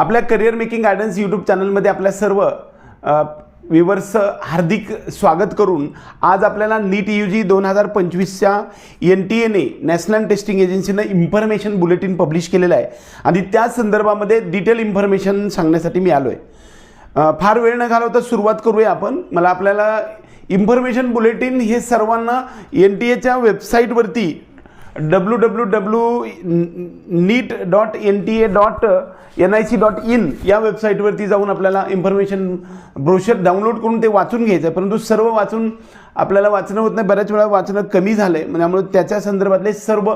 आपल्या career making guidance YouTube चॅनलमध्ये आपल्या सर्व विवर्स हार्दिक स्वागत करून आज आपल्याला नीट यू जी दोन हजार पंचवीसच्या एन टी एने नॅशनल टेस्टिंग एजन्सीनं इन्फॉर्मेशन बुलेटिन पब्लिश केलेलं आहे. आणि त्या संदर्भामध्ये डिटेल इन्फॉर्मेशन सांगण्यासाठी मी आलो आहे फार वेळ न घालवता सुरुवात करूया आपण. मला आपल्याला इन्फॉर्मेशन बुलेटिन हे सर्वांना एन टी एच्या वेबसाईटवरती W W W NEET dot N T A dot N I C dot in या वेबसाईटवरती जाऊन आपल्याला इन्फॉर्मेशन ब्रोशर डाउनलोड करून ते वाचून घ्यायचं आहे परंतु सर्व वाचून आपल्याला वाचणं होत नाही. बऱ्याच वेळा वाचणं कमी झालं आहे त्यामुळे त्याच्या संदर्भातले सर्व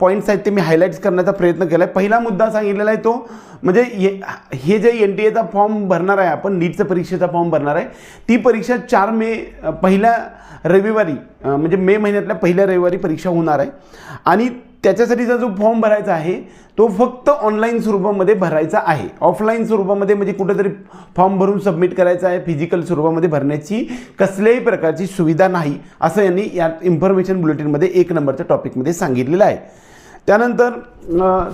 पॉईंट्स आहेत ते मी हायलाईट्स करण्याचा प्रयत्न केला आहे पहिला मुद्दा सांगितलेला आहे तो म्हणजे हे हे जे एन टी एचा फॉर्म भरणार आहे आपण नीटचा परीक्षेचा फॉर्म भरणार आहे ती परीक्षा चार मे पहिल्या रविवारी म्हणजे मे महिन्यातल्या पहिल्या रविवारी परीक्षा होणार आहे. आणि त्याच्यासाठीचा जो फॉर्म भरायचा आहे तो फक्त ऑनलाईन स्वरूपामध्ये भरायचा आहे. ऑफलाईन स्वरूपामध्ये म्हणजे कुठेतरी फॉर्म भरून सबमिट करायचा आहे फिजिकल स्वरूपामध्ये भरण्याची कसल्याही प्रकारची सुविधा नाही असं यांनी या इन्फॉर्मेशन बुलेटिनमध्ये एक नंबरच्या टॉपिकमध्ये सांगितलेलं आहे. त्यानंतर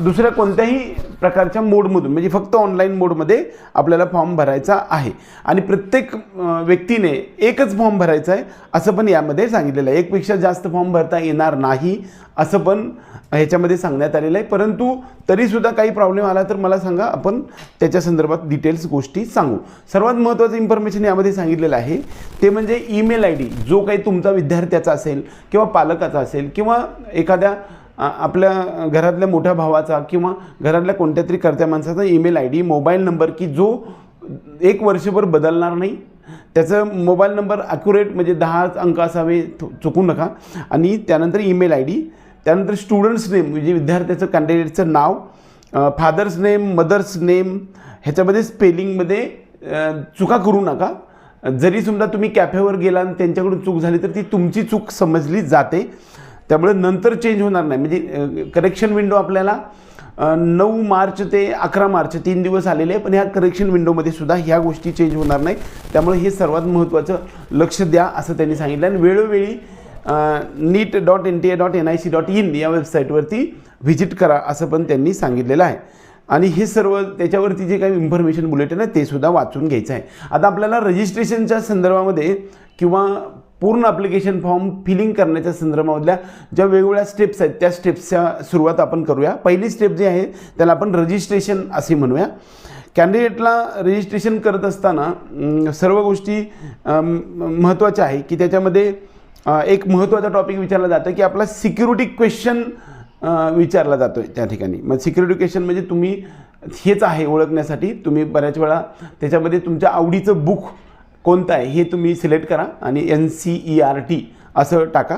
दुसऱ्या कोणत्याही प्रकारच्या मोडमधून म्हणजे फक्त ऑनलाईन मोडमध्ये आपल्याला फॉर्म भरायचा आहे. आणि प्रत्येक व्यक्तीने एकच फॉर्म भरायचा आहे असं पण यामध्ये सांगितलेलं आहे. एकपेक्षा जास्त फॉर्म भरता येणार नाही असं पण ह्याच्यामध्ये सांगण्यात आलेलं आहे. परंतु तरीसुद्धा काही प्रॉब्लेम आला तर मला सांगा आपण त्याच्या संदर्भात डिटेल्स गोष्टी सांगू. सर्वात महत्त्वाचं इन्फॉर्मेशन यामध्ये सांगितलेलं आहे ते म्हणजे ईमेल आय डी जो काही तुमचा विद्यार्थ्याचा असेल किंवा पालकाचा असेल किंवा एखाद्या आपल्या घरातल्या मोठ्या भावाचा किंवा घरातल्या कोणत्या तरी कर्त्या माणसाचा email I D mobile number की जो एक वर्षभर बदलणार नाही. त्याचं मोबाईल नंबर ॲक्युरेट म्हणजे दहा अंक असावे चुकू नका. आणि त्यानंतर ईमेल आय डी त्यानंतर स्टुडंट्स नेम म्हणजे विद्यार्थ्याचं कॅन्डिडेटचं नाव फादर्स नेम मदर्स नेम ह्याच्यामध्ये स्पेलिंगमध्ये चुका करू नका. जरी समजा तुम्ही कॅफेवर गेला आणि त्यांच्याकडून चूक झाली तर ती तुमची चूक समजली जाते. त्यामुळे नंतर चेंज होणार नाही. म्हणजे करेक्शन विंडो आपल्याला नऊ मार्च ते अकरा मार्च तीन दिवस आलेले आहे पण ह्या करेक्शन विंडोमध्ये सुद्धा ह्या गोष्टी चेंज होणार नाही. त्यामुळे हे सर्वात महत्त्वाचं लक्ष द्या असं त्यांनी सांगितलं. आणि वेळोवेळी NEET dot N T A dot N I C dot in या वेबसाईटवरती व्हिजिट करा असं पण त्यांनी सांगितलेलं आहे. आणि हे सर्व त्याच्यावरती जे काही इन्फॉर्मेशन बुलेटिन आहे ते सुद्धा वाचून घ्यायचं आहे. आता आपल्याला रजिस्ट्रेशनच्या संदर्भामध्ये किंवा पूर्ण ॲप्लिकेशन फॉर्म फिलिंग करण्याच्या संदर्भामधल्या ज्या वेगवेगळ्या स्टेप्स आहेत त्या स्टेप्सच्या सुरुवात आपण करूया. पहिली स्टेप जी आहे त्याला आपण रजिस्ट्रेशन असे म्हणूया. कॅन्डिडेटला रजिस्ट्रेशन करत असताना सर्व गोष्टी महत्त्वाच्या आहे की त्याच्यामध्ये एक महत्त्वाचा टॉपिक विचारला जातं की आपला सिक्युरिटी क्वेश्चन विचारला जातो आहे त्या ठिकाणी. मग सिक्युरिटी क्वेश्चन म्हणजे तुम्ही हेच आहे ओळखण्यासाठी. तुम्ही बऱ्याच वेळा त्याच्यामध्ये तुमच्या आवडीचं बुक कोणतं आहे हे तुम्ही सिलेक्ट करा आणि N C E R T असं टाका.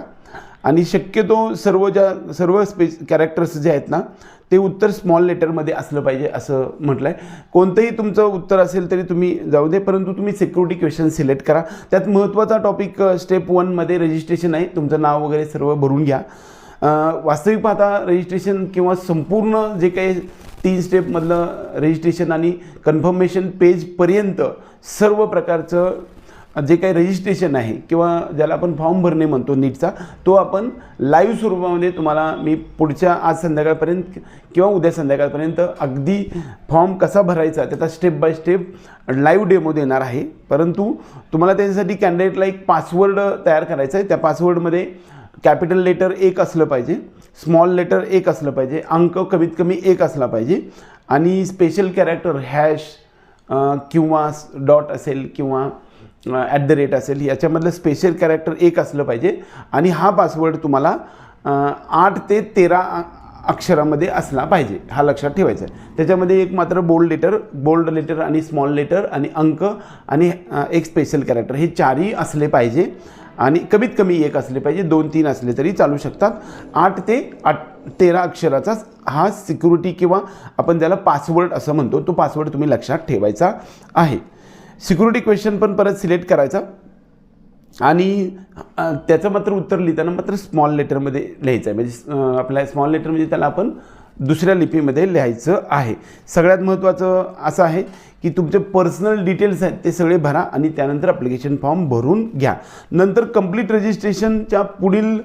आणि शक्यतो सर्व ज्या सर्व स्पेस कॅरेक्टर्स जे आहेत ना ते उत्तर स्मॉल लेटरमध्ये असलं पाहिजे असं म्हटलं आहे कोणतंही तुमचं उत्तर असेल तरी तुम्ही जाऊ दे परंतु तुम्ही सिक्युरिटी क्वेश्चन सिलेक्ट करा. त्यात महत्त्वाचा टॉपिक स्टेप वनमध्ये रजिस्ट्रेशन आहे. तुमचं नाव वगैरे सर्व भरून घ्या. वास्तविक पाहता रजिस्ट्रेशन किंवा संपूर्ण जे काही तीन स्टेपमधलं रजिस्ट्रेशन आणि कन्फर्मेशन पेजपर्यंत सर्व प्रकारचं जे काही रजिस्ट्रेशन आहे किंवा ज्याला आपण फॉर्म भरणे म्हणतो नीटचा तो आपण लाईव्ह स्वरूपामध्ये तुम्हाला मी पुढच्या आज संध्याकाळपर्यंत किंवा उद्या संध्याकाळपर्यंत अगदी फॉर्म कसा भरायचा त्याचा step by step live demo देणार आहे. परंतु तुम्हाला त्याच्यासाठी कॅन्डिडेटला एक पासवर्ड तयार करायचा आहे. त्या पासवर्डमध्ये कॅपिटल लेटर एक असलं पाहिजे स्मॉल लेटर एक असलं पाहिजे अंक कमीत कमी एक असला पाहिजे आणि स्पेशल कॅरेक्टर हॅश किंवा डॉट असेल किंवा ॲट द रेट असेल. याच्यामधलं स्पेशल कॅरेक्टर एक असलं पाहिजे. आणि हा पासवर्ड तुम्हाला आठ ते तेरा अक्षरामध्ये असला पाहिजे. हा लक्षात ठेवायचा आहे. त्याच्यामध्ये एक मात्र बोल्ड लेटर बोल्ड लेटर आणि स्मॉल लेटर आणि अंक आणि एक स्पेशल कॅरेक्टर हे चारही असले पाहिजे. आणि कमीत कमी एक असले पाहिजे. दोन तीन असले तरी चालू शकतात. आठ ते आठ तेरा अक्षराचा हा सिक्युरिटी किंवा आपण ज्याला पासवर्ड असं म्हणतो तो पासवर्ड तुम्ही लक्षात ठेवायचा आहे. सिक्युरिटी क्वेश्चन पण परत सिलेक्ट करायचा. आणि त्याचं मात्र उत्तर लिहिताना मात्र स्मॉल लेटरमध्ये लिहायचं आहे. म्हणजे आपल्या स्मॉल लेटर म्हणजे त्याला आपण दुसऱ्या लिपीमध्ये लिहायचं आहे. सगळ्यात महत्त्वाचं असं आहे की तुमचे पर्सनल डिटेल्स आहेत ते सगळे भरा आणि त्यानंतर ॲप्लिकेशन फॉर्म भरून घ्या. नंतर कंप्लीट रजिस्ट्रेशनच्या पुढील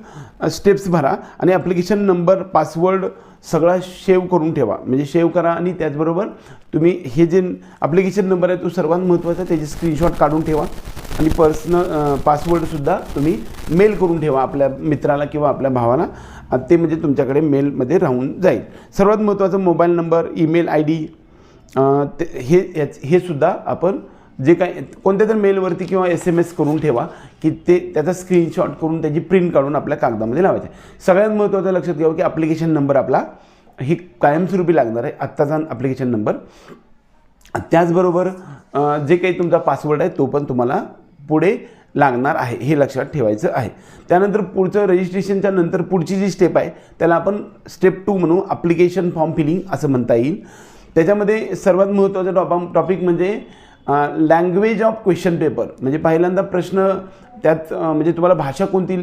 स्टेप्स भरा आणि ॲप्लिकेशन नंबर पासवर्ड सगळा सेव्ह करून ठेवा. म्हणजे सेव्ह करा आणि त्याचबरोबर तुम्ही हे जे ॲप्लिकेशन नंबर आहे तो सर्वात महत्त्वाचा त्याचे स्क्रीनशॉट काढून ठेवा आणि पर्सनल पासवर्डसुद्धा तुम्ही मेल करून ठेवा आपल्या मित्राला किंवा आपल्या भावाला. ते म्हणजे तुमच्याकडे मेलमध्ये राहून जाईल. सर्वात महत्त्वाचं mobile number email I D हे याच हे सुद्धा आपण जे काही कोणत्या तरी मेलवरती किंवा एस एम एस करून ठेवा की ते त्याचा स्क्रीनशॉट करून त्याची प्रिंट काढून आपल्या कागदामध्ये लावायचे. सगळ्यात महत्त्वाचं लक्षात घ्यावं की ॲप्लिकेशन नंबर आपला ही कायमस्वरूपी लागणार आहे. आत्ताचा ॲप्लिकेशन नंबर त्याचबरोबर जे काही तुमचा पासवर्ड आहे तो पण तुम्हाला पुढे लागणार आहे. हे लक्षात ठेवायचं आहे. त्यानंतर पुढचं रजिस्ट्रेशनच्या नंतर पुढची जी स्टेप आहे त्याला आपण स्टेप टू म्हणू. अप्लिकेशन फॉर्म फिलिंग असं म्हणता येईल. त्याच्यामध्ये सर्वात महत्त्वाचा टॉपा टॉपिक म्हणजे लँग्वेज ऑफ क्वेश्चन पेपर म्हणजे पहिल्यांदा प्रश्न त्यात म्हणजे तुम्हाला भाषा कोणती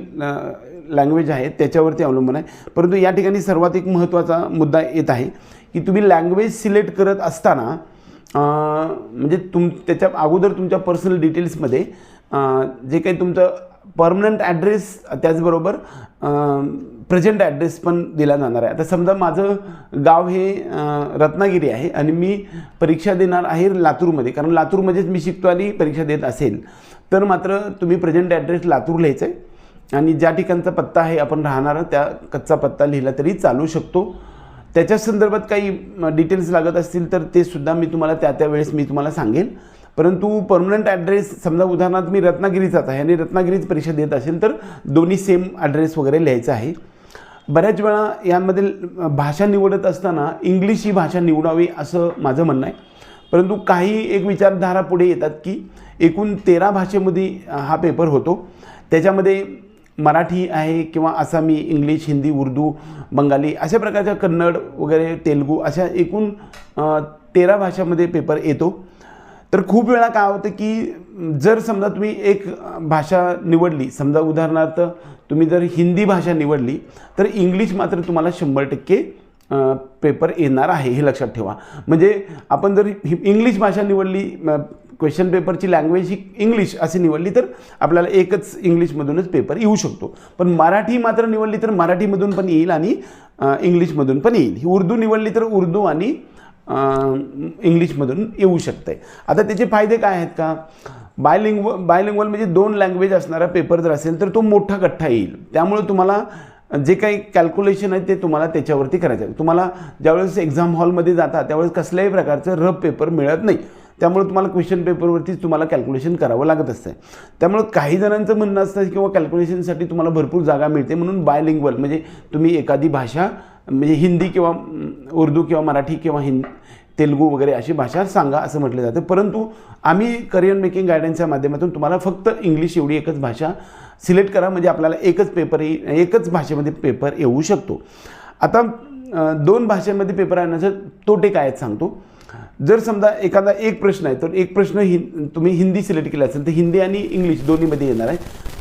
लँग्वेज आहे त्याच्यावरती अवलंबून आहे. परंतु या ठिकाणी सर्वात एक महत्त्वाचा मुद्दा येत आहे की तुम्ही लँग्वेज सिलेक्ट करत असताना म्हणजे तुम त्याच्या अगोदर तुमच्या पर्सनल डिटेल्समध्ये जे काही तुमचं परमनंट ॲड्रेस त्याचबरोबर प्रेझेंट ॲड्रेस पण दिला जाणार आहे. आता समजा माझं गाव हे रत्नागिरी आहे आणि मी परीक्षा देणार आहे लातूरमध्ये. कारण लातूरमध्येच मी शिकतो आणि परीक्षा देत असेल. तर मात्र तुम्ही प्रेझेंट ॲड्रेस लातूर लिहायचं आहे. आणि ज्या ठिकाणचा पत्ता आहे आपण राहणार त्या कच्चा पत्ता लिहिला तरी चालू शकतो. त्याच्या संदर्भात काही डिटेल्स लागत असतील तर ते सुद्धा मी तुम्हाला त्या त्या वेळेस मी तुम्हाला सांगेन परंतु परमनंट ॲड्रेस समजा उदाहरणार्थ मी रत्नागिरीचाच आहे आणि रत्नागिरीच परीक्षा देत असेल तर दोन्ही सेम ॲड्रेस वगैरे लिहायचा आहे. बऱ्याच वेळा यामधील भाषा निवडत असताना इंग्लिश ही भाषा निवडावी असं माझं म्हणणं आहे. परंतु काही एक विचारधारा पुढे येतात की एकूण तेरा भाषेमध्ये हा पेपर होतो. त्याच्यामध्ये मराठी आहे किंवा आसामी इंग्लिश हिंदी उर्दू बंगाली अशा प्रकारच्या कन्नड वगैरे तेलगू अशा एकूण तेरा भाषामध्ये पेपर येतो. तर खूप वेळा काय होतं की जर समजा तुम्ही एक भाषा निवडली समजा उदाहरणार्थ तुम्ही जर हिंदी भाषा निवडली तर इंग्लिश मात्र तुम्हाला शंभर टक्के पेपर येणार आहे हे लक्षात ठेवा. म्हणजे आपण जर इंग्लिश भाषा निवडली क्वेश्चन पेपरची लँग्वेज ही इंग्लिश अशी निवडली तर आपल्याला एकच इंग्लिशमधूनच पेपर येऊ शकतो. पण मराठी मात्र निवडली तर मराठीमधून पण येईल आणि इंग्लिशमधून पण येईल. ही उर्दू निवडली तर उर्दू आणि इंग्लिशमधून येऊ शकते आता त्याचे फायदे काय आहेत का? बायलिंग बायलिंग्वल म्हणजे दोन लँग्वेज असणारा पेपर जर असेल तर तो मोठा कठ्ठा येईल. त्यामुळे तुम्हाला जे काही कॅल्क्युलेशन आहे ते तुम्हाला त्याच्यावरती करायचं आहे. तुम्हाला ज्यावेळेस एक्झाम हॉलमध्ये जाता त्यावेळेस कसल्याही प्रकारचं रफ पेपर मिळत नाही. त्यामुळे तुम्हाला क्वेश्चन पेपरवरतीच तुम्हाला कॅल्क्युलेशन करावं लागत असतं त्यामुळे काही जणांचं म्हणणं असतं किंवा कॅल्क्युलेशनसाठी तुम्हाला भरपूर जागा मिळते म्हणून बायलिंग्वल म्हणजे तुम्ही एखादी भाषा म्हणजे हिंदी किंवा उर्दू किंवा मराठी किंवा हिंद तेलगू वगैरे अशी भाषा सांगा असं म्हटलं जातं. परंतु आम्ही करिअर मेकिंग गायडन्सच्या माध्यमातून तुम्हाला फक्त इंग्लिश एवढी एकच भाषा सिलेक्ट करा म्हणजे आपल्याला एकच पेपर येईल एकच भाषेमध्ये पेपर येऊ शकतो. आता दोन भाषांमध्ये पेपर आणण्याचे तोटे काय आहेत सांगतो. जर समजा एखादा एक प्रश्न आहे तर एक प्रश्न हि तुम्ही हिंदी सिलेक्ट केला असेल तर हिंदी आणि इंग्लिश दोन्हीमध्ये येणार आहे.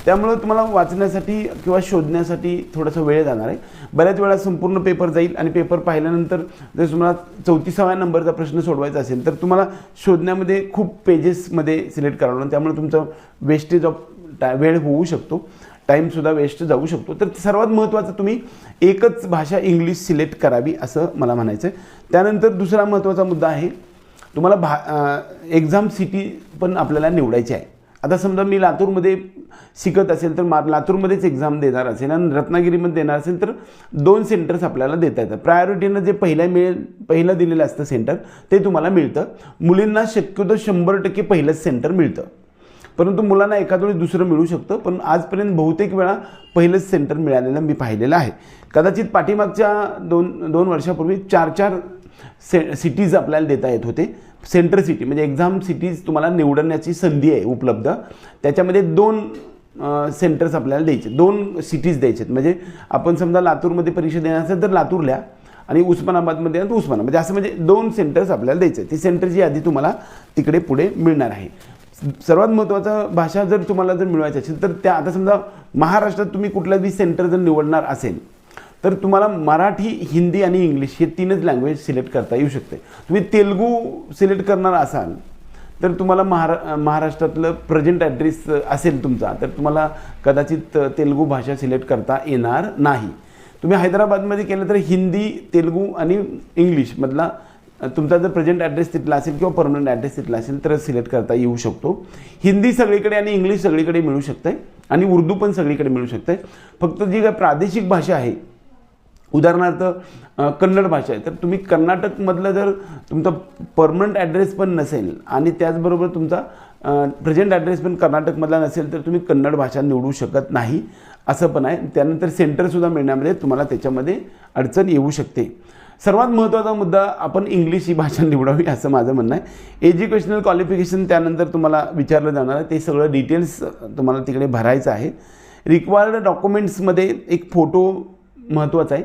त्यामुळं तुम्हाला वाचण्यासाठी किंवा शोधण्यासाठी थोडासा वेळ जाणार आहे. बऱ्याच वेळा संपूर्ण पेपर जाईल आणि पेपर पाहिल्यानंतर जर तुम्हाला चौतीसाव्या नंबरचा प्रश्न सोडवायचा असेल तर तुम्हाला शोधण्यामध्ये खूप पेजेसमध्ये सिलेक्ट करावं लागेल. त्यामुळे तुमचं वेस्टेज ऑफ टा वेळ होऊ शकतो. टाईमसुद्धा वेस्ट जाऊ शकतो. तर सर्वात महत्त्वाचं तुम्ही एकच भाषा इंग्लिश सिलेक्ट करावी असं मला म्हणायचं आहे त्यानंतर दुसरा महत्त्वाचा मुद्दा आहे तुम्हाला भा एक्झाम सिटी पण आपल्याला निवडायची आहे. आता समजा मी लातूरमध्ये शिकत असेल तर मा लातूरमध्येच एक्झाम देणार असेल आणि रत्नागिरीमध्ये देणार असेल तर दोन सेंटर्स आपल्याला देता येतात. प्रायोरिटीनं जे पहिल्या मिळेल पहिलं दिलेलं असतं सेंटर ते तुम्हाला मिळतं. मुलींना शक्यतो शंभर टक्के पहिलंच सेंटर मिळतं. परंतु मुलांना एखाद वेळी दुसरं मिळू शकतं पण आजपर्यंत बहुतेक वेळा पहिलंच सेंटर मिळालेलं मी पाहिलेलं आहे. कदाचित पाठीमागच्या दोन दोन वर्षापूर्वी चार चार से सिटीज आपल्याला देता येत होते. सेंटर सिटी म्हणजे एक्झाम सिटीज तुम्हाला निवडण्याची संधी आहे उपलब्ध. त्याच्यामध्ये दोन सेंटर्स आपल्याला द्यायचे दोन सिटीज द्यायचे आहेत. म्हणजे आपण समजा लातूरमध्ये परीक्षा देणार असेल तर लातूरला आणि उस्मानाबादमध्ये तर उस्मानाबाद. म्हणजे असं म्हणजे दोन सेंटर्स आपल्याला द्यायचे ती सेंटरची यादी तुम्हाला तिकडे पुढे मिळणार आहे. सर्वात महत्त्वाचं भाषा जर तुम्हाला जर मिळवायची असेल तर त्या आता समजा महाराष्ट्रात तुम्ही कुठल्याही सेंटर जर निवडणार असेल तर तुम्हाला मराठी हिंदी आणि इंग्लिश हे तीनच लँग्वेज सिलेक्ट करता येऊ शकते. तुम्ही तेलगू सिलेक्ट करणार असाल तर तुम्हाला महारा महाराष्ट्रातलं प्रेझेंट ॲड्रेस असेल तुमचा तर तुम्हाला कदाचित तेलगू भाषा सिलेक्ट करता येणार नाही. तुम्ही हैदराबादमध्ये केलं तर हिंदी तेलगू आणि इंग्लिशमधला तुमचा जर प्रेझेंट ॲड्रेस तिथला असेल किंवा परमनंट ॲड्रेस तिथला असेल तर सिलेक्ट करता येऊ शकतो. हिंदी सगळीकडे आणि इंग्लिश सगळीकडे मिळू शकते आणि उर्दू पण सगळीकडे मिळू शकते फक्त जी काय प्रादेशिक भाषा आहे उदाहरणार्थ कन्नड भाषा आहे तर तुम्ही कर्नाटकमधलं जर तुमचा परमनंट ॲड्रेस पण नसेल आणि त्याचबरोबर तुमचा प्रेझेंट ॲड्रेस पण कर्नाटकमधला नसेल तर तुम्ही कन्नड भाषा निवडू शकत नाही. असं पण आहे. त्यानंतर सेंटरसुद्धा मिळण्यामध्ये तुम्हाला त्याच्यामध्ये अडचण येऊ शकते. सर्वात महत्त्वाचा मुद्दा आपण इंग्लिश ही भाषा निवडावी असं माझं म्हणणं आहे. एज्युकेशनल क्वालिफिकेशन त्यानंतर तुम्हाला विचारलं जाणार आहे. ते सगळं डिटेल्स तुम्हाला तिकडे भरायचं आहे. रिक्वायर्ड डॉक्युमेंट्समध्ये एक फोटो महत्त्वाचा आहे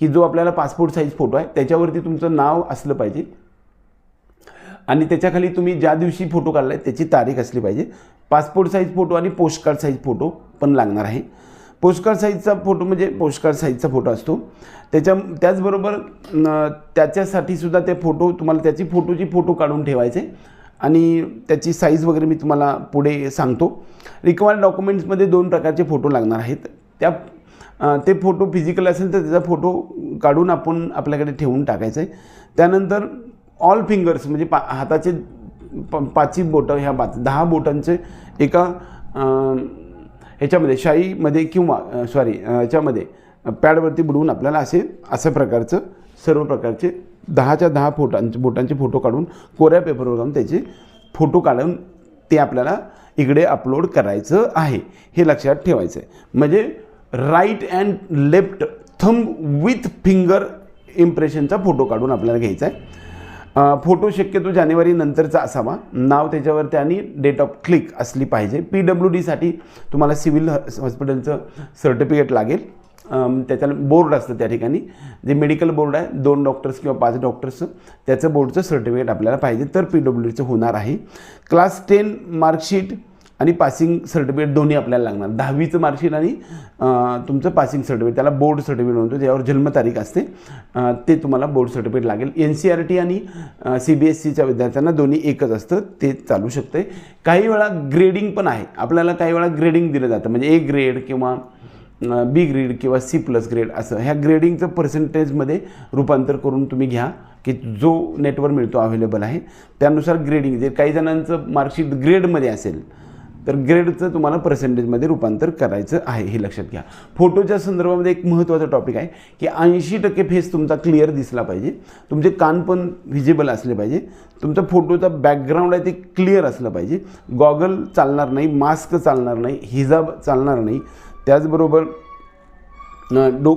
की जो आपल्याला पासपोर्ट साईज फोटो आहे त्याच्यावरती तुमचं नाव असलं पाहिजे. आणि त्याच्याखाली तुम्ही ज्या दिवशी फोटो काढला आहे त्याची तारीख असली पाहिजे. पासपोर्ट साईज फोटो आणि पोस्टकार्ड साईज फोटो पण लागणार आहे. पोस्टकार्ड साईजचा फोटो म्हणजे पोस्टकार्ड साईजचा फोटो असतो. त्याच्या त्याचबरोबर न, त्याच्यासाठी सुद्धा ते फोटो तुम्हाला त्याची फोटोची फोटो काढून ठेवायचे. आणि त्याची साईज वगैरे मी तुम्हाला पुढे सांगतो. रिक्वायर्ड डॉक्युमेंट्समध्ये दोन प्रकारचे फोटो लागणार आहेत. त्या ते फोटो फिजिकल असेल तर त्याचा फोटो काढून आपण आपल्याकडे ठेवून टाकायचं. आहे त्यानंतर ऑल फिंगर्स म्हणजे पा हाताचे प पाचही बोटं ह्या पाच दहा बोटांचे एका ह्याच्यामध्ये शाईमध्ये किंवा सॉरी ह्याच्यामध्ये पॅडवरती बुडवून आपल्याला असे अशा प्रकारचं सर्व प्रकारचे दहाच्या दहा फोटांचे बोटांचे फोटो काढून कोऱ्या पेपरवर जाऊन त्याचे फोटो काढून ते आपल्याला इकडे अपलोड करायचं आहे. हे लक्षात ठेवायचं आहे. म्हणजे right and left thumb with finger इम्प्रेशनचा photo काढून आपल्याला घ्यायचा आहे. फोटो शक्यतो जानेवारी नंतरचा असावा. नाव त्याच्यावरती आणि डेट ऑफ क्लिक असली पाहिजे. पी डब्ल्यू डीसाठी तुम्हाला सिव्हिल हॉस्पिटलचं सर्टिफिकेट लागेल. त्याच्या त्याच्याला बोर्ड असतं त्या ठिकाणी. जे मेडिकल बोर्ड आहे दोन डॉक्टर्स किंवा पाच डॉक्टर्सचं त्याचं बोर्डचं सर्टिफिकेट आपल्याला पाहिजे. तर पी डब्ल्यू डीचं होणार आहे. क्लास टेन मार्कशीट आणि पासिंग सर्टिफिकेट दोन्ही आपल्याला लागणार. दहावीचं मार्कशीट आणि तुमचं पासिंग सर्टिफिकेट त्याला बोर्ड सर्टिफिकेट म्हणतो ज्यावर जन्मतारीख असते. ते तुम्हाला बोर्ड सर्टिफिकेट लागेल. N C E R T C B S सीच्या विद्यार्थ्यांना दोन्ही एकच असतं. ते चालू शकते काही वेळा ग्रेडिंग पण आहे. आपल्याला काही वेळा ग्रेडिंग दिलं जातं. म्हणजे ए ग्रेड किंवा बी ग्रेड किंवा सी प्लस ग्रेड असं. ह्या ग्रेडिंगचं पर्सेंटेजमध्ये रूपांतर करून तुम्ही घ्या की जो नेटवर मिळतो अवेलेबल आहे. त्यानुसार ग्रेडिंग जे काही जणांचं मार्कशीट ग्रेडमध्ये असेल तर ग्रेडचं तुम्हाला पर्सेंटेजमध्ये रूपांतर करायचं आहे हे लक्षात घ्या. फोटोच्या संदर्भामध्ये एक महत्त्वाचा टॉपिक आहे की ऐंशी टक्के फेस तुमचा क्लिअर दिसला पाहिजे. तुमचे कान पण व्हिजिबल असले पाहिजे. तुमचा फोटोचा बॅकग्राऊंड आहे ते क्लिअर असलं पाहिजे. गॉगल चालणार नाही मास्क चालणार नाही हिजाब चालणार नाही. त्याचबरोबर डो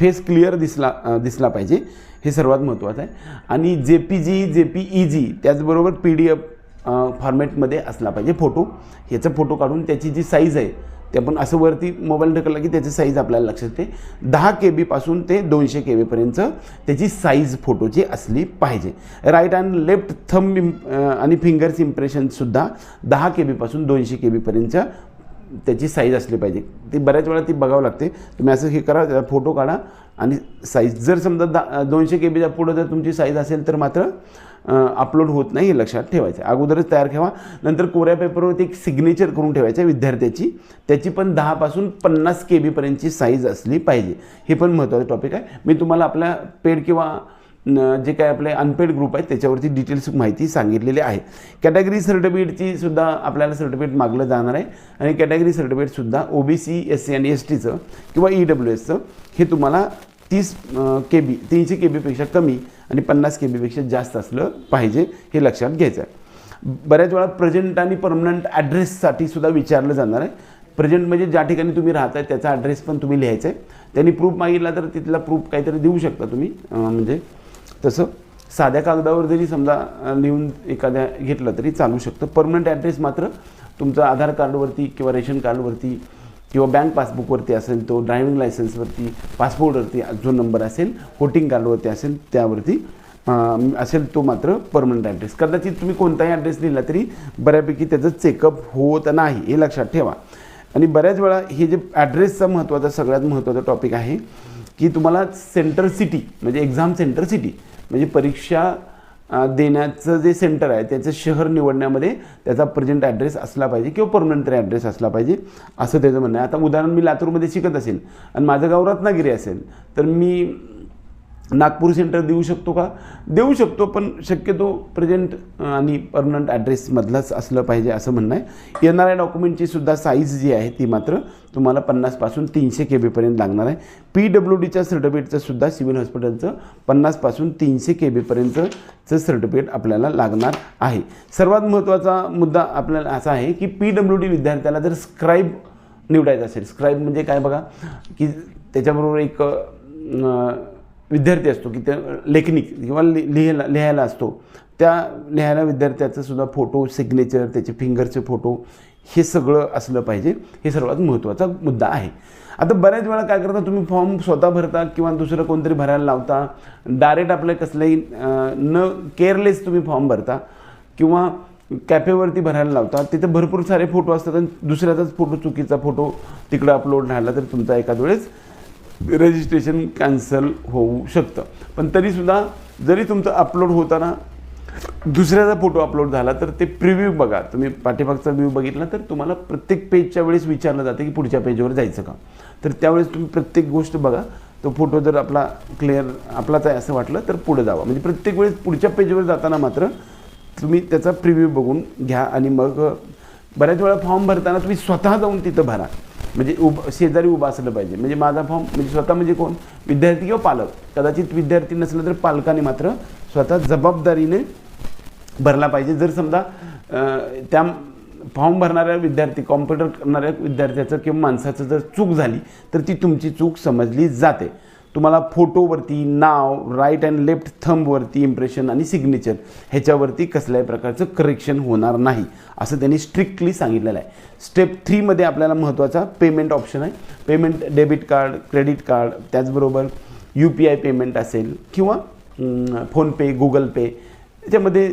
फेस क्लिअर दिसला दिसला पाहिजे. हे सर्वात महत्त्वाचं आहे. आणि J P G J P E जी त्याचबरोबर पी डी एफ फॉर्मॅटमध्ये असला पाहिजे फोटो ह्याचा फोटो काढून त्याची जी साईज आहे ते आपण असं वरती मोबाईल ढकलला की त्याची साईज आपल्याला लक्षात येते. दहा के बीपासून ते दोनशे के बीपर्यंत त्याची साईज फोटोची असली पाहिजे. राईट अँड लेफ्ट थंब आणि फिंगर्स इम्प्रेशनसुद्धा दहा के बीपासून दोनशे के बीपर्यंत त्याची साईज असली पाहिजे. ती बऱ्याच वेळा ती बघावं लागते. तुम्ही असं हे करा फोटो काढा आणि साईज जर समजा दा दोनशे के बीच्या पुढं जर तुमची साईज असेल तर मात्र अपलोड होत नाही हे लक्षात ठेवायचं. अगोदरच तयार ठेवा. नंतर कोऱ्या पेपरवरती एक सिग्नेचर करून ठेवायचं आहे विद्यार्थ्याची. त्याची पण दहापासून पन्नास के बीपर्यंतची साईज असली पाहिजे. हे पण महत्त्वाचं टॉपिक आहे. मी तुम्हाला आपल्या पेड किंवा जे काय आपले अनपेड ग्रुप आहेत त्याच्यावरती डिटेल्स माहिती सांगितलेली आहे. कॅटेगरी सर्टिफिकेटची सुद्धा आपल्याला सर्टिफिकेट मागलं जाणार आहे. आणि category सर्टिफिकेटसुद्धा O B C S C आणि एस टीचं किंवा ई डब्ल्यू एसचं हे तुम्हाला तीस के बी तीनशे के बीपेक्षा कमी आणि पन्नास के बीपेक्षा जास्त असलं पाहिजे हे लक्षात घ्यायचं आहे बऱ्याच वेळा प्रेझेंट आणि परमनंट ॲड्रेससाठी सुद्धा विचारलं जाणार आहे. प्रेझेंट म्हणजे ज्या ठिकाणी तुम्ही राहताय त्याचा ॲड्रेस पण तुम्ही लिहायचा आहे त्यांनी प्रूफ मागितला तर तिथला प्रूफ काहीतरी देऊ शकता तुम्ही. म्हणजे तसं साध्या कागदावर जरी समजा लिहून एखाद्या घेतलं तरी चालू शकतं. परमनंट ॲड्रेस मात्र तुमचं आधार कार्डवरती किंवा रेशन कार्डवरती किंवा बँक पासबुकवरती असेल तो ड्रायव्हिंग लायसन्सवरती पासपोर्टवरती जो नंबर असेल वोटिंग कार्डवरती असेल त्यावरती असेल तो मात्र परमनंट ॲड्रेस. कदाचित तुम्ही कोणताही ॲड्रेस लिहिला तरी बऱ्यापैकी त्याचं चेकअप होत नाही हे लक्षात ठेवा. आणि बऱ्याच वेळा हे जे ॲड्रेसचा महत्त्वाचा सगळ्यात महत्त्वाचा टॉपिक आहे की तुम्हाला सेंटर सिटी म्हणजे एक्झाम सेंटर सिटी म्हणजे परीक्षा देण्याचं जे सेंटर आहे त्याचं शहर निवडण्यामध्ये त्याचा प्रेझेंट ॲड्रेस असला पाहिजे किंवा परमनंटरी ॲड्रेस असला पाहिजे असं त्याचं म्हणणं आहे. आता उदाहरण मी लातूरमध्ये शिकत असेल आणि माझं गाव रत्नागिरी असेल तर मी नागपूर सेंटर देऊ शकतो का? देऊ शकतो पण शक्यतो प्रेझेंट आणि परमनंट ॲड्रेसमधलंच असलं पाहिजे असं म्हणणं आहे. येणाऱ्या डॉक्युमेंटची सुद्धा साईज जी आहे ती मात्र तुम्हाला पन्नासपासून तीनशे के बीपर्यंत लागणार आहे. पी डब्ल्यू डीच्या सर्टिफिकेटचं सुद्धा सिव्हिल हॉस्पिटलचं पन्नासपासून तीनशे के बीपर्यंतचं सर्टिफिकेट आपल्याला लागणार आहे. सर्वात महत्त्वाचा मुद्दा आपल्याला असा आहे की पी डब्ल्यू डी विद्यार्थ्याला जर स्क्राईब निवडायचं असेल स्क्राईब म्हणजे काय बघा? की त्याच्याबरोबर एक विद्यार्थी असतो की त्या लेखनिक किंवा लि लिहायला लिहायला असतो. त्या लिहायला विद्यार्थ्याचं सुद्धा फोटो सिग्नेचर त्याचे फिंगरचे फोटो हे सगळं असलं पाहिजे. हे सर्वात महत्त्वाचा मुद्दा आहे. आता बऱ्याच वेळा काय करता तुम्ही फॉर्म स्वतः भरता किंवा दुसरं कोणतरी भरायला लावता डायरेक्ट आपलं कसलंही न केअरलेस तुम्ही फॉर्म भरता किंवा कॅफेवरती भरायला लावता तिथं भरपूर सारे फोटो असतात आणि दुसऱ्याचाच फोटो चुकीचा फोटो तिकडं अपलोड राहिला तर तुमचा एखाद वेळेस रजिस्ट्रेशन कॅन्सल होऊ शकतं. पण तरीसुद्धा जरी तुमचं अपलोड होताना दुसऱ्याचा फोटो अपलोड झाला तर ते प्रिव्ह्यू बघा. तुम्ही पाठीमागचा व्ह्यू बघितला तर तुम्हाला प्रत्येक पेजच्या वेळेस विचारलं जातं की पुढच्या पेजवर जायचं का? तर त्यावेळेस तुम्ही प्रत्येक गोष्ट बघा. तो फोटो जर आपला क्लिअर आपलाच आहे असं वाटलं तर पुढे जावा. म्हणजे प्रत्येक वेळेस पुढच्या पेजवर जाताना मात्र तुम्ही त्याचा प्रिव्ह्यू बघून घ्या आणि मग बऱ्याच वेळा फॉर्म भरताना तुम्ही स्वतः जाऊन तिथं भरा. म्हणजे उब शेजारी उभा असलं पाहिजे. म्हणजे माझा फॉर्म म्हणजे स्वतः म्हणजे कोण? विद्यार्थी किंवा पालक. कदाचित विद्यार्थी नसलं तर पालकाने मात्र स्वतः जबाबदारीने भरला पाहिजे. जर समजा त्या फॉर्म भरणाऱ्या विद्यार्थी कॉम्प्युटर करणाऱ्या विद्यार्थ्याचं किंवा माणसाचं जर चूक झाली तर ती तुमची चूक समजली जाते. तुम्हाला फोटोवरती नाव राईट अँड लेफ्ट थंबवरती इम्प्रेशन आणि सिग्नेचर ह्याच्यावरती कसल्याही प्रकारचं करेक्शन होणार नाही. असं त्यांनी स्ट्रिक्टली सांगितलेलं आहे. स्टेप थ्रीमध्ये आपल्याला महत्त्वाचा पेमेंट ऑप्शन आहे. Payment debit card credit card त्याचबरोबर यू पी आय पेमेंट असेल किंवा फोनपे गुगल पे त्याच्यामध्ये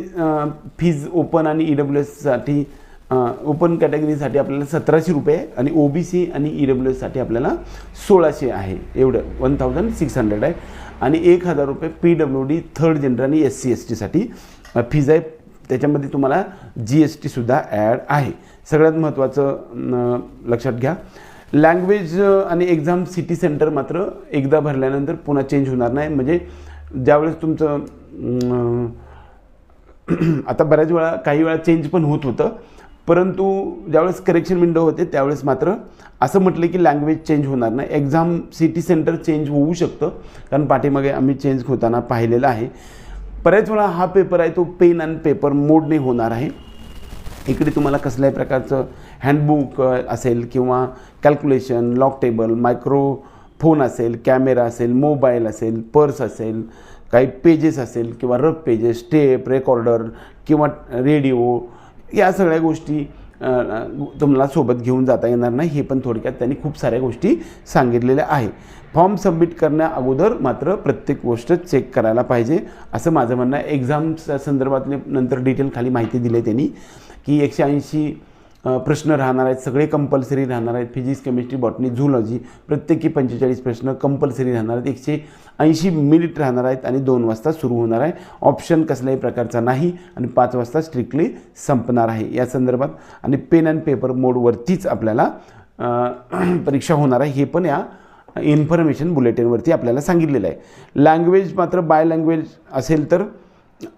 फीज ओपन आणि ई डब्ल्यू एससाठी ओपन कॅटेगरीसाठी आपल्याला सतराशे रुपये आणि ओ बी सी आणि ई डब्ल्यू एससाठी आपल्याला सोळाशे आहे. एवढं. वन थाउजंड सिक्स हंड्रेड आहे. आणि एक हजार रुपये P W D third general आणि एस सी एस टीसाठी फीज आहे. त्याच्यामध्ये तुम्हाला जी एस टीसुद्धा ॲड आहे. सगळ्यात महत्त्वाचं लक्षात घ्या. लँग्वेज आणि एक्झाम सिटी सेंटर मात्र एकदा भरल्यानंतर पुन्हा चेंज होणार नाही. म्हणजे ज्यावेळेस तुमचं आता बऱ्याच वेळा काही वेळा चेंज पण होत होतं. परंतु ज्यावेळेस करेक्शन विंडो होते त्यावेळेस मात्र असं म्हटलं की लँग्वेज चेंज होणार नाही. एक्झाम सिटी सेंटर चेंज होऊ शकतं कारण पाठीमागे आम्ही चेंज होताना पाहिलेलं आहे. बऱ्याच वेळा हा पेपर आहे तो पेन अँड पेपर मोडने होणार आहे. इकडे तुम्हाला कसल्याही प्रकारचं हँडबुक असेल किंवा calculation log table microphone असेल कॅमेरा असेल मोबाईल असेल पर्स असेल काही पेजेस असेल किंवा रफ पेजेस टेप रेकॉर्डर किंवा रेडिओ या सगळ्या गोष्टी तुम्हाला सोबत घेऊन जाता येणार नाही हे पण थोडक्यात त्यांनी खूप साऱ्या गोष्टी सांगितलेल्या आहे फॉर्म सबमिट करण्या अगोदर मात्र प्रत्येक गोष्ट चेक करायला पाहिजे असं माझं म्हणणं आहे. एक्झामच्या संदर्भातले नंतर डिटेल खाली माहिती दिली आहे त्यांनी की एकशे ऐंशी प्रश्न राहणार आहेत. सगळे कंपल्सरी राहणार आहेत. फिजिक्स केमिस्ट्री बॉटनी झुलॉजी प्रत्येकी पंचेचाळीस प्रश्न कंपल्सरी राहणार आहेत. एकशे ऐंशी मिनिट राहणार आहेत आणि दोन वाजता सुरू होणार आहे. ऑप्शन कसल्याही प्रकारचा नाही आणि पाच वाजता स्ट्रिक्टली संपणार आहे. या संदर्भात आणि पेन अँड पेपर मोडवरतीच आपल्याला परीक्षा होणार आहे. हे पण या इन्फॉर्मेशन बुलेटिनवरती आपल्याला सांगितलेलं आहे. लँग्वेज मात्र बाय लँग्वेज असेल तर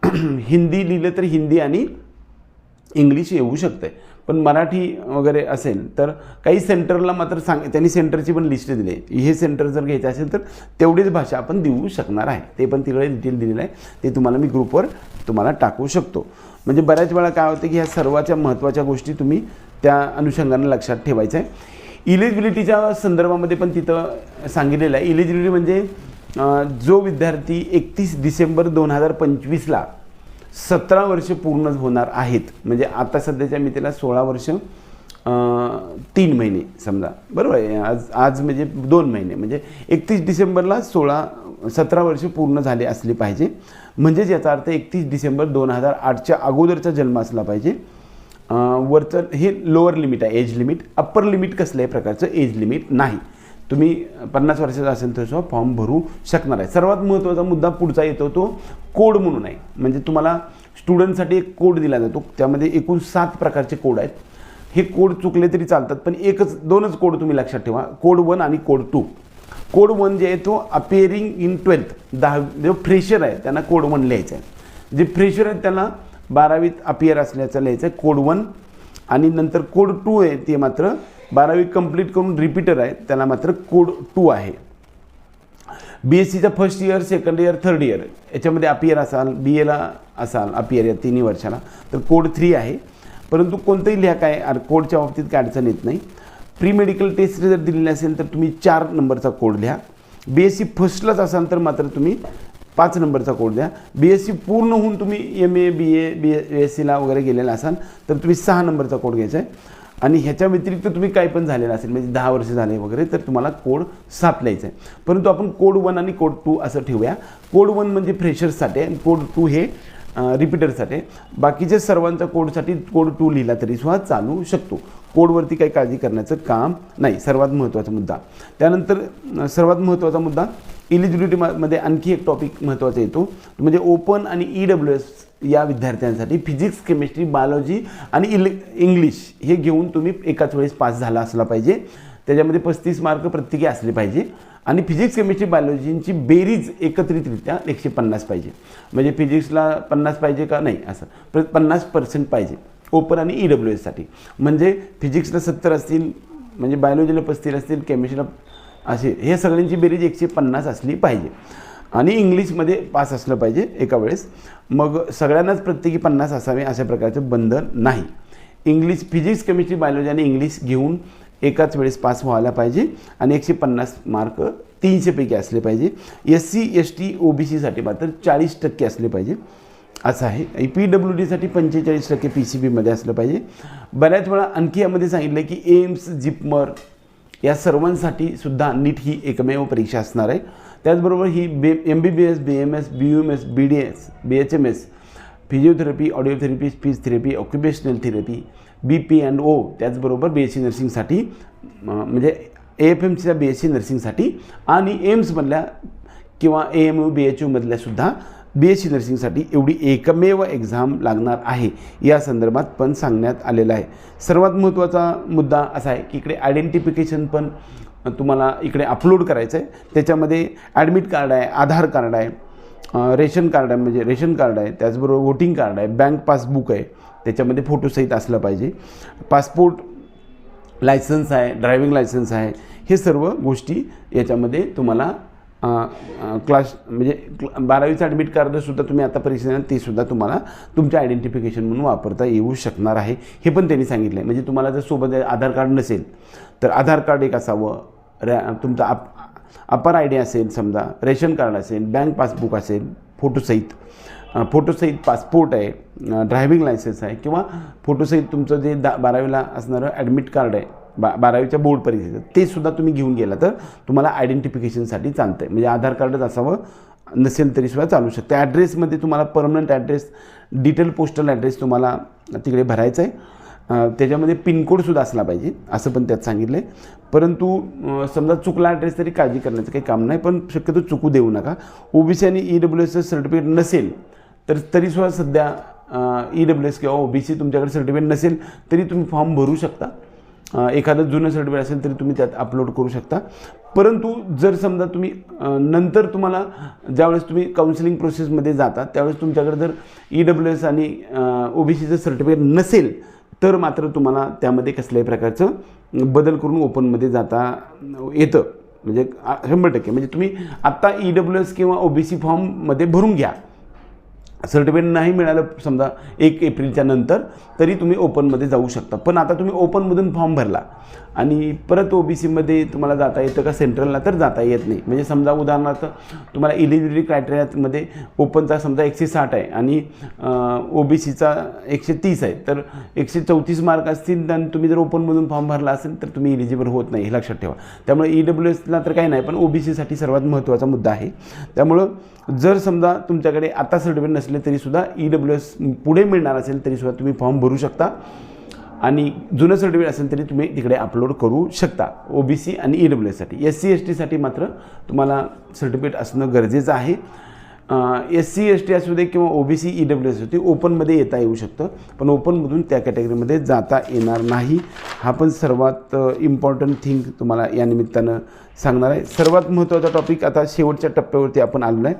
हिंदी लिहिलं तर हिंदी आणि इंग्लिश येऊ शकतं आहे पण मराठी वगैरे असेल तर काही सेंटरला मात्र सांग त्यांनी सेंटरची पण लिस्ट दिली आहे. हे सेंटर जर घ्यायचं असेल तर तेवढीच भाषा आपण देऊ शकणार आहे. ते पण तिकडे डिटेल दिलेलं आहे. ते तुम्हाला मी ग्रुपवर तुम्हाला टाकू शकतो. म्हणजे बऱ्याच वेळा काय होतं की ह्या सर्वाच्या महत्त्वाच्या गोष्टी तुम्ही त्या अनुषंगाने लक्षात ठेवायचं आहे. इलिजिबिलिटीच्या संदर्भामध्ये पण तिथं सांगितलेलं आहे. इलिजिबिलिटी म्हणजे जो विद्यार्थी एकतीस डिसेंबर दोन हजार पंचवीसला सतरा वर्ष पूर्ण होणार आहेत. म्हणजे आता सध्याच्या मितीला सोळा वर्ष तीन महिने समजा. बरोबर आहे? आज आज म्हणजे दोन महिने. म्हणजे एकतीस डिसेंबरला सोळा सतरा वर्ष पूर्ण झाले असले पाहिजे. म्हणजेच याचा अर्थ एकतीस डिसेंबर दोन हजार आठच्या अगोदरचा जन्म असला पाहिजे. वरचं हे लोअर लिमिट आहे एज लिमिट अप्पर लिमिट कसल्याही प्रकारचं? एज लिमिट नाही. तुम्ही पन्नास वर्षाचा असेल तर सुद्धा फॉर्म भरू शकणार आहे. सर्वात महत्त्वाचा मुद्दा पुढचा येतो तो कोड म्हणून आहे. म्हणजे तुम्हाला स्टुडंटसाठी एक कोड दिला जातो. त्यामध्ये एकूण सात प्रकारचे कोड आहेत. हे कोड चुकले तरी चालतात पण एकच दोनच कोड तुम्ही लक्षात ठेवा. कोड वन आणि कोड टू. कोड वन जे आहे तो अपिअरिंग इन ट्वेल्थ दहा जो फ्रेशर आहे त्यांना कोड वन लिहायचं आहे. जे फ्रेशर आहेत त्यांना बारावीत अपिअर असल्याचं लिहायचं आहे. कोड वन आणि नंतर कोड टू आहे ते मात्र बारावी कंप्लीट करून रिपीटर आहे. त्याला मात्र कोड टू आहे. बी एस सीचा first year second year third year याच्यामध्ये अपियर असाल बी एला असाल अपियर या तिन्ही वर्षाला. तर कोड थ्री आहे. परंतु कोणतंही लिहा काय कोडच्या बाबतीत काय अडचण येत नाही. प्री मेडिकल टेस्ट जर दिलेली असेल तर तुम्ही चार नंबरचा कोड लिहा. बी एस सी फर्स्टलाच असाल तर मात्र तुम्ही पाच नंबरचा कोड द्या बी एस सी पूर्ण होऊन तुम्ही M A B A B S सीला वगैरे गेलेला असाल तर तुम्ही सहा नंबरचा कोड घ्यायचा आहे. आणि ह्याच्या व्यतिरिक्त तुम्ही काय पण झालेलं असेल म्हणजे दहा वर्ष झाले वगैरे तर तुम्हाला कोड सात लिहायचं आहे परंतु आपण कोड वन आणि कोड टू असं ठेवूया. कोड वन म्हणजे फ्रेशर्ससाठी आणि कोड टू हे रिपीटरसाठी बाकीच्या सर्वांच्या कोडसाठी कोड टू लिहिला तरी सुद्धा चालू शकतो. कोडवरती काही काळजी करण्याचं काम नाही. सर्वात महत्त्वाचा मुद्दा. त्यानंतर सर्वात महत्त्वाचा मुद्दा इलिजिबिलिटीमध्ये आणखी एक टॉपिक महत्त्वाचा येतो. म्हणजे ओपन आणि ई डब्ल्यू एस या विद्यार्थ्यांसाठी फिजिक्स केमिस्ट्री बायोलॉजी आणि इल इंग्लिश हे घेऊन तुम्ही एकाच वेळेस पास झाला असला पाहिजे. त्याच्यामध्ये पस्तीस मार्क प्रत्येकी असले पाहिजे. आणि फिजिक्स केमिस्ट्री बायोलॉजींची बेरीज एकत्रितरित्या एकशे पन्नास पाहिजे. म्हणजे फिजिक्सला पन्नास पाहिजे का? नाही असं. प्र पन्नास पर्सेंट पाहिजे. ओपन आणि ई डब्ल्यू एससाठी म्हणजे फिजिक्सला सत्तर असतील म्हणजे बायोलॉजीला पस्तीस असतील केमिस्ट्रीला असे हे सगळ्यांची बेरीज एकशे पन्नास असली पाहिजे. आणि इंग्लिशमध्ये पास असलं पाहिजे एका वेळेस. मग सगळ्यांनाच प्रत्येकी पन्नास असावे अशा प्रकारचं बंधन नाही. इंग्लिश फिजिक्स केमिस्ट्री बायोलॉजी आणि इंग्लिश घेऊन एकाच वेळेस पास व्हायला पाहिजे आणि एकशे पन्नास मार्क तीनशेपैकी असले पाहिजे. S C S T O B सीसाठी मात्र चाळीस टक्के असले पाहिजे. असं आहे. पी डब्ल्यू डीसाठी पंचेचाळीस टक्के पी सी बीमध्ये असलं पाहिजे. बऱ्याच वेळा आणखी यामध्ये सांगितलं आहे की एम्स जिपमर या सर्वांसाठी सुद्धा नीट ही एकमेव परीक्षा असणार आहे. त्याचबरोबर ही बे M B B S B M S B U M S B D S B H M S physiotherapy audiotherapy speech therapy occupational therapy B P and O त्याचबरोबर बी एस सी नर्सिंगसाठी म्हणजे A F M सीच्या बी S C नर्सिंगसाठी आणि एम्समधल्या किंवा A M U B H यूमधल्यासुद्धा B S C नर्सिंगसाठी एवढी एकमेव exam लागणार आहे. या संदर्भात पण सांगण्यात आलेलं आहे. सर्वात महत्त्वाचा मुद्दा असा आहे की इकडे आयडेंटिफिकेशन पण तुम्हाला इकडे अपलोड करायचं आहे. त्याच्यामध्ये ॲडमिट कार्ड आहे आधार कार्ड आहे रेशन कार्ड आहे म्हणजे रेशन कार्ड आहे त्याचबरोबर वोटिंग कार्ड आहे बँक पासबुक आहे. त्याच्यामध्ये फोटोसहित असलं पाहिजे. पासपोर्ट लायसन्स आहे ड्रायव्हिंग लायसन्स आहे. हे सर्व गोष्टी याच्यामध्ये तुम्हाला क्लास म्हणजे क्ल- बारावीचं ॲडमिट कार्डसुद्धा तुम्ही आता परीक्षा ते सुद्धा तुम्हाला तुमच्या आयडेंटिफिकेशन म्हणून वापरता येऊ शकणार आहे. हे पण त्यांनी सांगितलं आहे म्हणजे तुम्हाला जर सोबत आधार कार्ड नसेल तर आधार कार्ड एक असावं. रॅ तुमचा आप अपर आय डी असेल समजा रेशन कार्ड असेल बँक पासबुक असेल फोटोसहित. फोटोसहित पासपोर्ट आहे ड्रायव्हिंग लायसन्स आहे किंवा फोटोसहित तुमचं जे दा बारावीला असणारं ॲडमिट कार्ड आहे बा बारावीच्या बोर्ड परीक्षेचं ते सुद्धा तुम्ही घेऊन गेला तर तुम्हाला आयडेंटिफिकेशनसाठी चालतं आहे म्हणजे आधार कार्डच असावं नसेल तरीसुद्धा चालू शकतं. ॲड्रेसमध्ये तुम्हाला permanent address detail postal address तुम्हाला तिकडे भरायचा आहे त्याच्यामध्ये पिनकोडसुद्धा असला पाहिजे असं पण त्यात सांगितलं आहे परंतु समजा चुकला ॲड्रेस तरी काळजी करण्याचं काही काम नाही पण शक्यतो चुकू देऊ नका. ओबीसी आणि ई डब्ल्यू एसचं सर्टिफिकेट नसेल तर तरीसुद्धा सध्या ई डब्ल्यू एस किंवा ओबीसी तुमच्याकडे सर्टिफिकेट नसेल तरी तुम्ही फॉर्म भरू शकता. एखादं जुनं सर्टिफिकेट असेल तरी तुम्ही त्यात अपलोड करू शकता. परंतु जर समजा तुम्ही नंतर तुम्हाला ज्यावेळेस तुम्ही काउन्सिलिंग प्रोसेसमध्ये जाता त्यावेळेस तुमच्याकडे जर ई डब्ल्यू एस आणि ओ बी सीचं सर्टिफिकेट नसेल तर मात्र तुम्हाला त्यामध्ये कसल्याही प्रकारचं बदल करून ओपनमध्ये जाता येतं. म्हणजे शंभर टक्के. म्हणजे तुम्ही आत्ता ई डब्ल्यू एस किंवा ओ बी सी फॉर्ममध्ये भरून घ्या. सर्टिफिकेट नाही मिळालं समजा एक एप्रिलच्या नंतर तरी तुम्ही ओपनमध्ये जाऊ शकता. पण आता तुम्ही ओपनमधून फॉर्म भरला आणि परत ओ बी सीमध्ये तुम्हाला जाता येतं का? सेंट्रलला तर जाता येत नाही. म्हणजे समजा उदाहरणार्थ तुम्हाला इलिजिबिलिटी क्रायटेरियामध्ये ओपनचा समजा एकशे साठ आहे आणि ओ बी सीचा एकशे तीस आहे. तर एकशे चौतीस मार्क असतील आणि तुम्ही जर ओपनमधून फॉर्म भरला असेल तर तुम्ही इलिजिबल होत नाही हे लक्षात ठेवा. त्यामुळे ई डब्ल्यू एसला तर काही नाही पण ओ बी सीसाठी सर्वात महत्त्वाचा मुद्दा आहे. त्यामुळं जर समजा तुमच्याकडे आता सर्टिफिकेट नसले तरीसुद्धा ई डब्ल्यू एस पुढे मिळणार असेल तरीसुद्धा तुम्ही फॉर्म भरू शकता. आणि जुनं सर्टिफिकेट असेल तरी तुम्ही तिकडे अपलोड करू शकता ओ बी सी आणि ई डब्ल्यू एससाठी एस सी एस टीसाठी मात्र तुम्हाला सर्टिफिकेट असणं गरजेचं आहे. एस सी एस टी असू दे किंवा O B C E W S असू दे ओपनमध्ये येता येऊ शकतं. पण ओपनमधून त्या कॅटेगरीमध्ये जाता येणार नाही. हा पण सर्वात इम्पॉर्टंट थिंग तुम्हाला या निमित्तानं सांगणार आहे. सर्वात महत्त्वाचा टॉपिक आता शेवटच्या टप्प्यावरती आपण आलेलो आहे.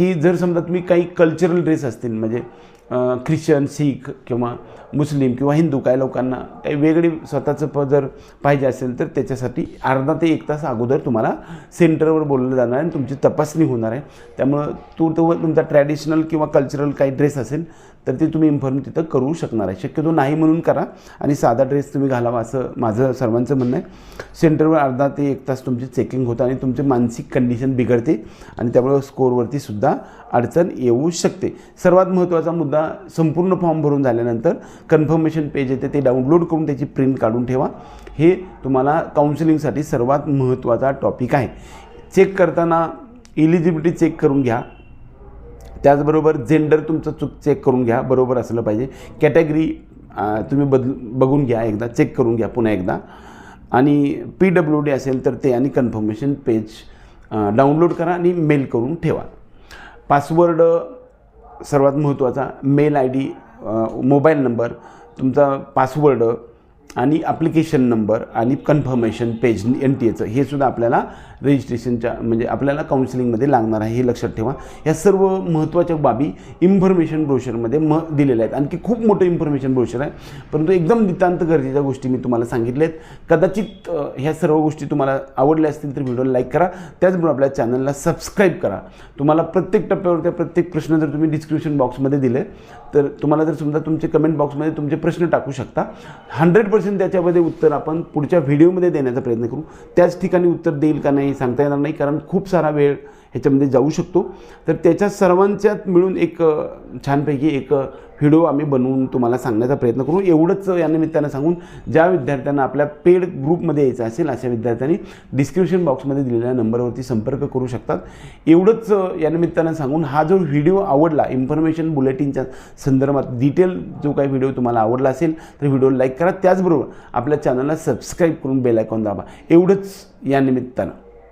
की जर समजा तुम्ही काही कल्चरल ड्रेस असतील म्हणजे ख्रिश्चन सिख किंवा मुस्लिम किंवा हिंदू काही लोकांना काही वेगळी स्वतःचं प जर पाहिजे असेल तर त्याच्यासाठी अर्धा ते एक तास अगोदर तुम्हाला सेंटरवर बोललं जाणार आहे आणि तुमची तपासणी होणार आहे. त्यामुळं तू तो तुमचा ट्रॅडिशनल किंवा कल्चरल काही ड्रेस असेल तर ते तुम्ही इन्फॉर्म तिथं करू शकणार आहे. शक्यतो नाही म्हणून करा आणि साधा ड्रेस तुम्ही घालावा असं माझं सर्वांचं म्हणणं आहे. सेंटरवर अर्धा ते एक तास तुमची चेकिंग होतं आणि तुमची मानसिक कंडिशन बिघडते आणि त्यामुळे स्कोअरवरती सुद्धा अडचण येऊ शकते. सर्वात महत्त्वाचा मुद्दा संपूर्ण फॉर्म भरून झाल्यानंतर कन्फर्मेशन पेज येते ते डाउनलोड करून त्याची प्रिंट काढून ठेवा. हे तुम्हाला काउन्सिलिंगसाठी सर्वात महत्त्वाचा टॉपिक आहे. चेक करताना इलिजिबिलिटी चेक करून घ्या. त्याचबरोबर जेंडर तुमचं चूक चेक करून घ्या बरोबर असलं पाहिजे. कॅटेगरी तुम्ही बदल बघून घ्या एकदा चेक करून घ्या पुन्हा एकदा. आणि पी डब्ल्यू डी असेल तर ते आणि कन्फर्मेशन पेज डाउनलोड करा आणि मेल करून ठेवा. पासवर्ड सर्वात महत्त्वाचा mail I D mobile number तुमचा पासवर्ड आणि ॲप्लिकेशन नंबर आणि कन्फर्मेशन पेज एन टी एचं हे सुद्धा आपल्याला रजिस्ट्रेशनच्या म्हणजे आपल्याला काउन्सिलिंगमध्ये लागणार आहे हे लक्षात ठेवा. या सर्व महत्त्वाच्या बाबी इन्फॉर्मेशन ब्रोशरमध्ये म दिलेल्या आहेत. आणखी खूप मोठं इन्फॉर्मेशन ब्रोशर आहे. परंतु एकदम नितांत गरजेच्या गोष्टी मी तुम्हाला सांगितल्या आहेत कदाचित ह्या सर्व गोष्टी तुम्हाला आवडल्या असतील तर व्हिडिओला लाईक करा. त्याचबरोबर आपल्या चॅनलला सबस्क्राईब करा. तुम्हाला प्रत्येक टप्प्यावर त्या प्रत्येक प्रश्न जर तुम्ही डिस्क्रिप्शन बॉक्समध्ये दिले तर तुम्हाला जर समजा तुमचे कमेंट बॉक्समध्ये तुमचे प्रश्न टाकू शकता हंड्रेड पर्सेंट त्याच्यामध्ये उत्तर आपण पुढच्या व्हिडिओमध्ये देण्याचा प्रयत्न करू. त्याच ठिकाणी उत्तर देईल का नाही सांगता येणार नाही कारण खूप सारा वेळ ह्याच्यामध्ये जाऊ शकतो. तर त्याच्या सर्वांच्यात मिळून एक छानपैकी एक व्हिडिओ आम्ही बनवून तुम्हाला सांगण्याचा प्रयत्न करू. एवढंच या निमित्तानं सांगून ज्या विद्यार्थ्यांना आपल्या पेड ग्रुपमध्ये यायचं असेल अशा विद्यार्थ्यांनी डिस्क्रिप्शन बॉक्समध्ये दिलेल्या नंबरवरती संपर्क करू शकतात. एवढंच या निमित्तानं सांगून हा जो व्हिडिओ आवडला इन्फॉर्मेशन बुलेटिनच्या संदर्भात डिटेल जो काही व्हिडिओ तुम्हाला आवडला असेल तर व्हिडिओ लाईक करा. त्याचबरोबर आपल्या चॅनलला सबस्क्राईब करून बेल आयकॉन दाबा. एवढंच या निमित्तानं.